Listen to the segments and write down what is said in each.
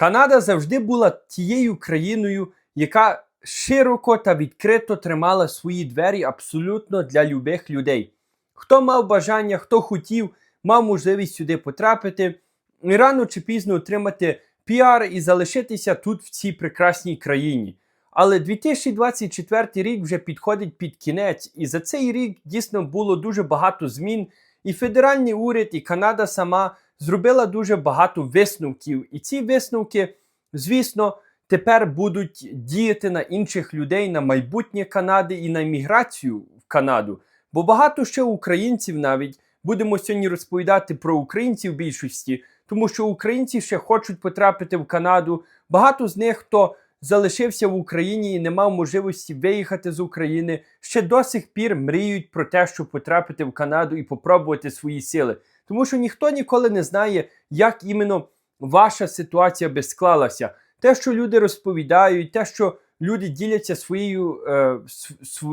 Канада завжди була тією країною, яка широко та відкрито тримала свої двері абсолютно для любих людей. Хто мав бажання, хто хотів, мав можливість сюди потрапити і рано чи пізно отримати піар і залишитися тут, в цій прекрасній країні. Але 2024 рік вже підходить під кінець, і за цей рік дійсно було дуже багато змін. І федеральний уряд, і Канада сама зробила дуже багато висновків. І ці висновки, звісно, тепер будуть діяти на інших людей, на майбутнє Канади і на міграцію в Канаду. Бо багато ще українців навіть будемо сьогодні розповідати про українців в більшості, тому що українці ще хочуть потрапити в Канаду. Багато з них, хто залишився в Україні і не мав можливості виїхати з України, ще до сих пір мріють про те, щоб потрапити в Канаду і попробувати свої сили. Тому що ніхто ніколи не знає, як іменно ваша ситуація би склалася. Те, що люди розповідають, те, що люди діляться своєю, е,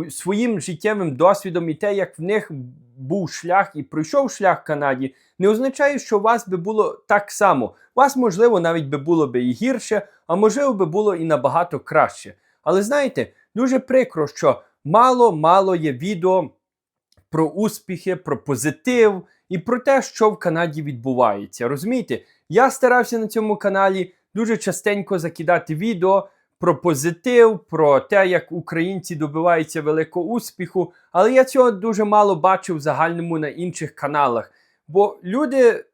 своїм життєвим досвідом, і те, як в них був шлях і пройшов шлях в Канаді, не означає, що у вас би було так само. У вас, можливо, навіть би було би і гірше, а можливо би було і набагато краще. Але знаєте, дуже прикро, що мало-мало є відео про успіхи, про позитив і про те, що в Канаді відбувається. Розумієте, я старався на цьому каналі дуже частенько закидати відео про позитив, про те, як українці добиваються великого успіху, але я цього дуже мало бачив в загальному на інших каналах. Бо люди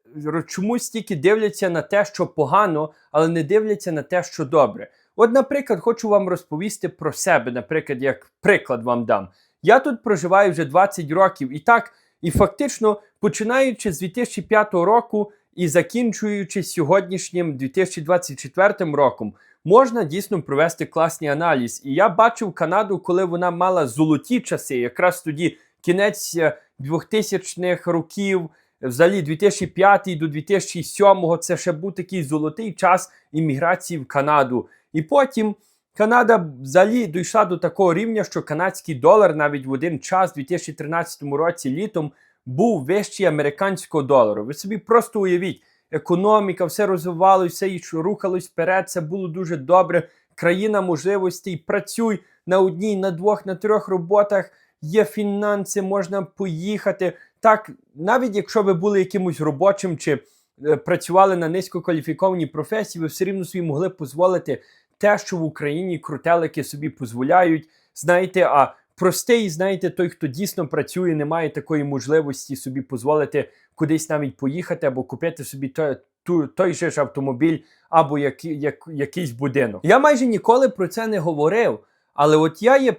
чомусь тільки дивляться на те, що погано, але не дивляться на те, що добре. От, наприклад, хочу вам розповісти про себе, наприклад, як приклад вам дам. Я тут проживаю вже 20 років і так, і фактично, починаючи з 2005 року і закінчуючи сьогоднішнім 2024 роком, можна дійсно провести класний аналіз. І я бачив Канаду, коли вона мала золоті часи, якраз тоді кінець е, 2000-х років, взагалі 2005 до 2007 це ще був такий золотий час імміграції в Канаду. І потім Канада взагалі дійшла до такого рівня, що канадський долар навіть в один час, у 2013 році, літом, був вищий американського долару. Ви собі просто уявіть, економіка, все розвивалося, все рухалось вперед, це було дуже добре. Країна можливостей, працюй на одній, на двох, на трьох роботах, є фінанси, можна поїхати. Так, навіть якщо ви були якимось робочим чи е, працювали на низькокваліфікованій професії, ви все рівно собі могли дозволити те, що в Україні крутелики собі дозволяють. Знаєте, а простий, знаєте, той, хто дійсно працює, не має такої можливості собі дозволити кудись навіть поїхати або купити собі той, той же ж автомобіль або які, як, якийсь будинок. Я майже ніколи про це не говорив, але от я є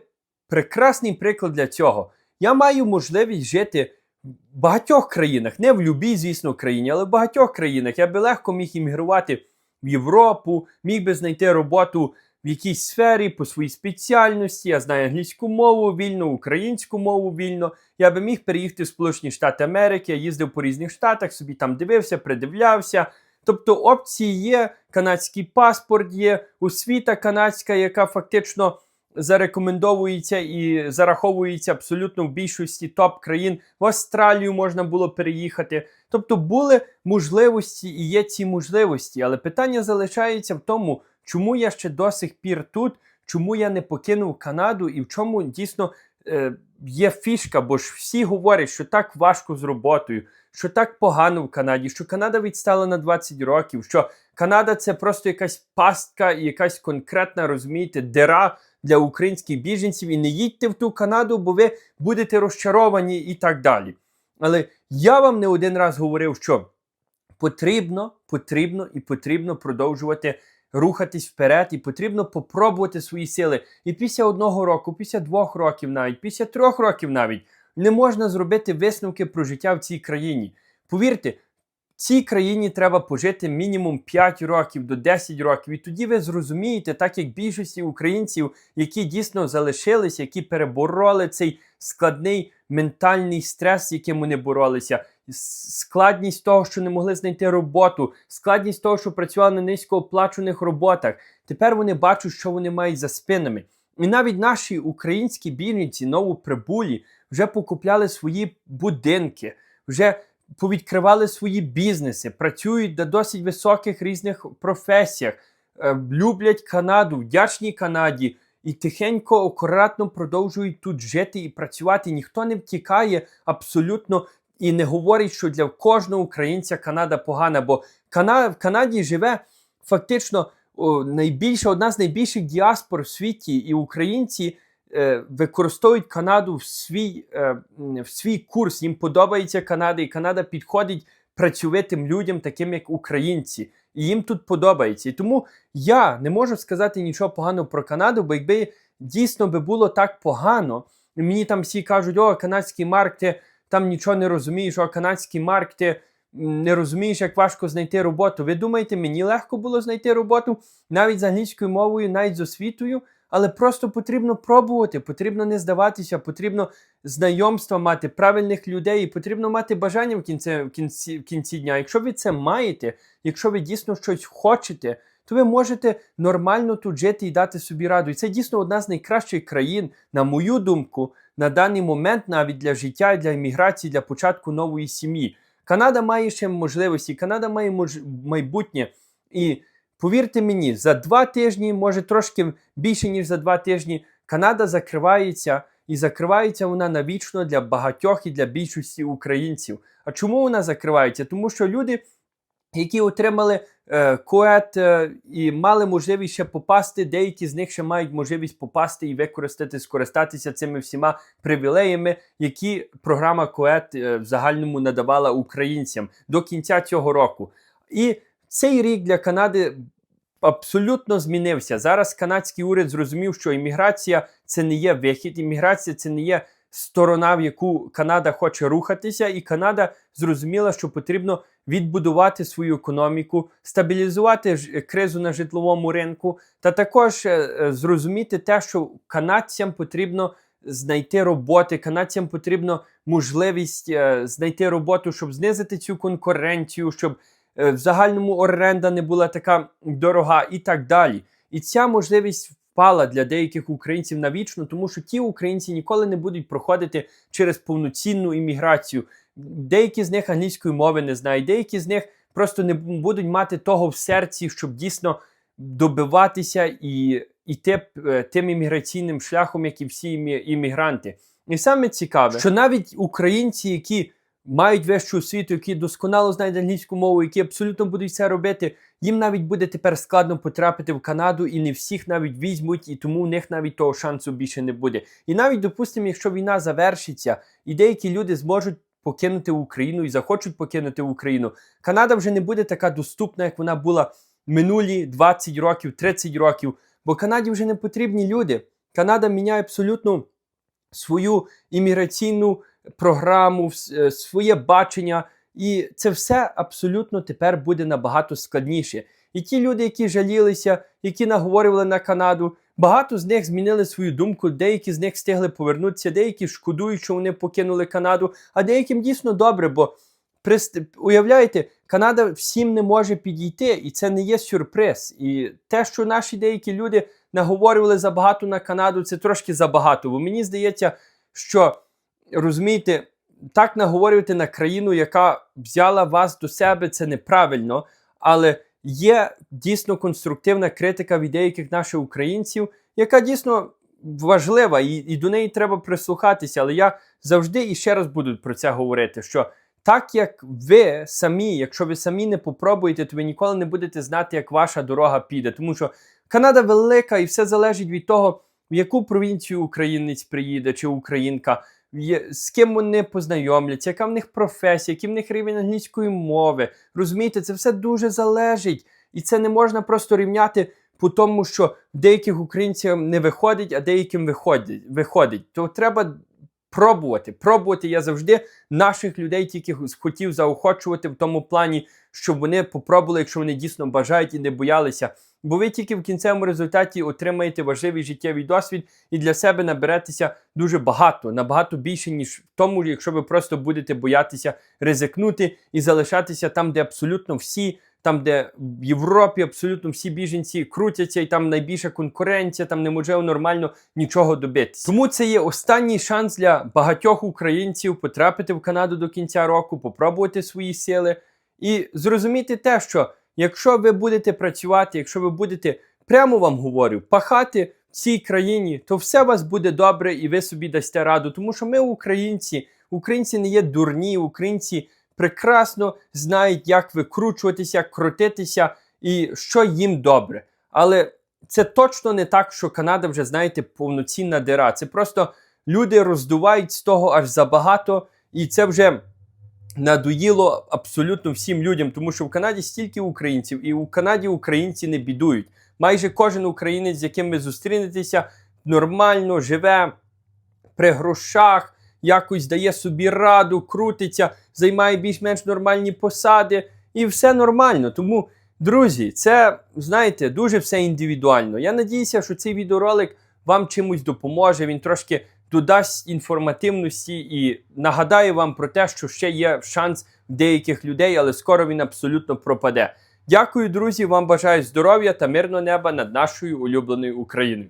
прекрасний приклад для цього. Я маю можливість жити в багатьох країнах, не в любій, звісно, країні, але в багатьох країнах. Я би легко міг іммігрувати в Європу, міг би знайти роботу в якійсь сфері по своїй спеціальності. Я знаю англійську мову вільно, українську мову вільно. Я би міг переїхати в Сполучені Штати Америки. Я їздив по різних штатах, собі там дивився, придивлявся. Тобто опції є, канадський паспорт є, освіта канадська, яка фактично зарекомендовується і зараховується абсолютно в більшості топ країн. В Австралію можна було переїхати. Тобто були можливості і є ці можливості. Але питання залишається в тому, чому я ще до сих пір тут, чому я не покинув Канаду і в чому дійсно е, є фішка, бо ж всі говорять, що так важко з роботою, що так погано в Канаді, що Канада відстала на 20 років, що Канада це просто якась пастка і якась конкретна, розумієте, дира для українських біженців. І не їдьте в ту Канаду, бо ви будете розчаровані і так далі. Але я вам не один раз говорив, що потрібно, потрібно і потрібно продовжувати рухатись вперед, і потрібно попробувати свої сили. І після одного року, після двох років, навіть після трьох років, навіть не можна зробити висновки про життя в цій країні. Повірте, цій країні треба пожити мінімум 5 років до 10 років, і тоді ви зрозумієте, так як більшості українців, які дійсно залишилися, які перебороли цей складний ментальний стрес, яким вони боролися, складність того, що не могли знайти роботу, складність того, що працювали на низькооплачуваних роботах. Тепер вони бачать, що вони мають за спинами. І навіть наші українські біженці, новоприбулі, вже покупляли свої будинки, вже повідкривали свої бізнеси, працюють на досить високих різних професіях, е, люблять Канаду, вдячні Канаді. І тихенько, акуратно продовжують тут жити і працювати. Ніхто не втікає абсолютно і не говорить, що для кожного українця Канада погана, бо Кана... в Канаді живе фактично найбільша, одна з найбільших діаспор в світі, і українці використовують Канаду в свій, е, в свій курс. Їм подобається Канада, і Канада підходить працьовитим людям, таким як українці. І їм тут подобається. І тому я не можу сказати нічого поганого про Канаду, бо якби дійсно би було так погано, мені там всі кажуть, о, канадський марк, ти там нічого не розумієш, о, канадський марк, ти не розумієш, як важко знайти роботу. Ви думаєте, мені легко було знайти роботу навіть з англійською мовою, навіть з освітою, але просто потрібно пробувати, потрібно не здаватися, потрібно знайомства мати, правильних людей, і потрібно мати бажання в кінці, в кінці, в кінці дня. Якщо ви це маєте, якщо ви дійсно щось хочете, то ви можете нормально тут жити і дати собі раду. І це дійсно одна з найкращих країн, на мою думку, на даний момент навіть для життя, для імміграції, для початку нової сім'ї. Канада має ще можливості, Канада має майбутнє. І повірте мені, за два тижні, може трошки більше, ніж за два тижні, Канада закривається. І закривається вона навічно для багатьох і для більшості українців. А чому вона закривається? Тому що люди, які отримали е, коет е, і мали можливість ще попасти, деякі з них ще мають можливість попасти і використати, скористатися цими всіма привілеями, які програма коет е, в загальному надавала українцям до кінця цього року. І цей рік для Канади абсолютно змінився. Зараз канадський уряд зрозумів, що імміграція це не є вихід, імміграція це не є сторона, в яку Канада хоче рухатися, і Канада зрозуміла, що потрібно відбудувати свою економіку, стабілізувати ж- кризу на житловому ринку, та також е, е, зрозуміти те, що канадцям потрібно знайти роботи, канадцям потрібно можливість е, знайти роботу, щоб знизити цю конкуренцію, щоб е, в загальному оренда не була така дорога і так далі. І ця можливість впала для деяких українців навічно, тому що ті українці ніколи не будуть проходити через повноцінну імміграцію. Деякі з них англійської мови не знають, деякі з них просто не будуть мати того в серці, щоб дійсно добиватися і йти е, тим імміграційним шляхом, як і всі іммігранти. І саме цікаве, що навіть українці, які мають вищу освіту, які досконало знають англійську мову, які абсолютно будуть це робити, їм навіть буде тепер складно потрапити в Канаду, і не всіх навіть візьмуть, і тому у них навіть того шансу більше не буде. І навіть, допустимо, якщо війна завершиться, і деякі люди зможуть покинути Україну і захочуть покинути Україну, Канада вже не буде така доступна, як вона була минулі 20 років, 30 років. Бо Канаді вже не потрібні люди. Канада міняє абсолютно свою імміграційну програму, е, своє бачення, і це все абсолютно тепер буде набагато складніше. І ті люди, які жалілися, які наговорювали на Канаду, багато з них змінили свою думку, деякі з них встигли повернутися, деякі шкодують, що вони покинули Канаду, а деяким дійсно добре, бо Уявляєте, Канада всім не може підійти, і це не є сюрприз. І те, що наші деякі люди наговорювали забагато на Канаду, це трошки забагато. Бо мені здається, що розумієте, так наговорювати на країну, яка взяла вас до себе, це неправильно. Але є дійсно конструктивна критика від деяких наших українців, яка дійсно важлива, і, і до неї треба прислухатися. Але я завжди і ще раз буду про це говорити. що так як ви самі, якщо ви самі не попробуєте, то ви ніколи не будете знати, як ваша дорога піде. Тому що Канада велика і все залежить від того, в яку провінцію українець приїде чи українка, з ким вони познайомляться, яка в них професія, який в них рівень англійської мови. Розумієте, це все дуже залежить. І це не можна просто рівняти по тому, що деяких українців не виходить, а деяким виходить. виходить. То треба пробувати. Пробувати я завжди наших людей тільки хотів заохочувати в тому плані, щоб вони попробували, якщо вони дійсно бажають і не боялися. Бо ви тільки в кінцевому результаті отримаєте важливий життєвий досвід і для себе наберетеся дуже багато, набагато більше, ніж в тому, якщо ви просто будете боятися ризикнути і залишатися там, де абсолютно всі. Там, де в Європі абсолютно всі біженці крутяться, і там найбільша конкуренція, там неможливо нормально нічого добитися. Тому це є останній шанс для багатьох українців потрапити в Канаду до кінця року, попробувати свої сили і зрозуміти те, що якщо ви будете працювати, якщо ви будете прямо вам говорю, пахати в цій країні, то все у вас буде добре і ви собі дасте раду. Тому що ми, українці, українці не є дурні, українці прекрасно знають, як викручуватися, крутитися і що їм добре. Але це точно не так, що Канада вже, знаєте, повноцінна дира. Це просто люди роздувають з того аж забагато, і це вже надоїло абсолютно всім людям, тому що в Канаді стільки українців, і у Канаді українці не бідують. Майже кожен українець, з яким ви зустрінетеся, нормально живе при грошах, якось дає собі раду, крутиться, займає більш-менш нормальні посади, і все нормально. Тому, друзі, це знаєте, дуже все індивідуально. Я надіюся, що цей відеоролик вам чимось допоможе. Він трошки додасть інформативності і нагадає вам про те, що ще є шанс деяких людей, але скоро він абсолютно пропаде. Дякую, друзі. Вам бажаю здоров'я та мирного неба над нашою улюбленою Україною.